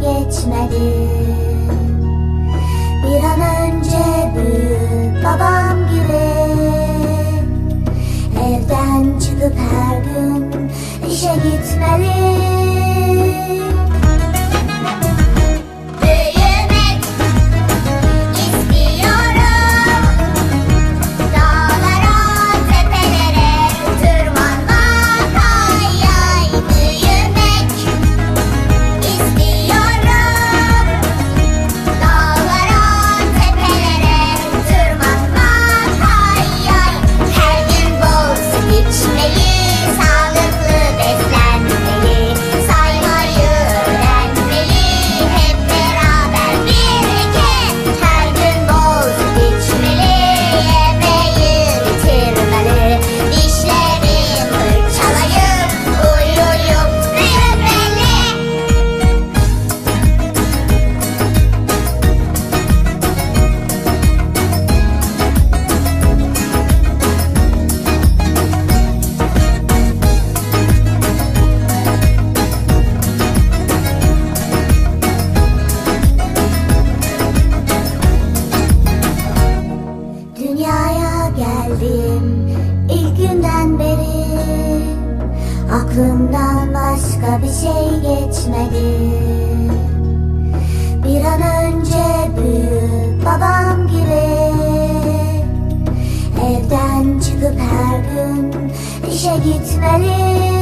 geçmedi. Bir an önce büyük babam gibi Evden çıkıp her gün işe gitmeli Dünyaya geldim ilk günden beri. Aklımdan başka bir şey geçmedi. Bir an önce büyük babam gibi Evden çıkıp her gün işe gitmeli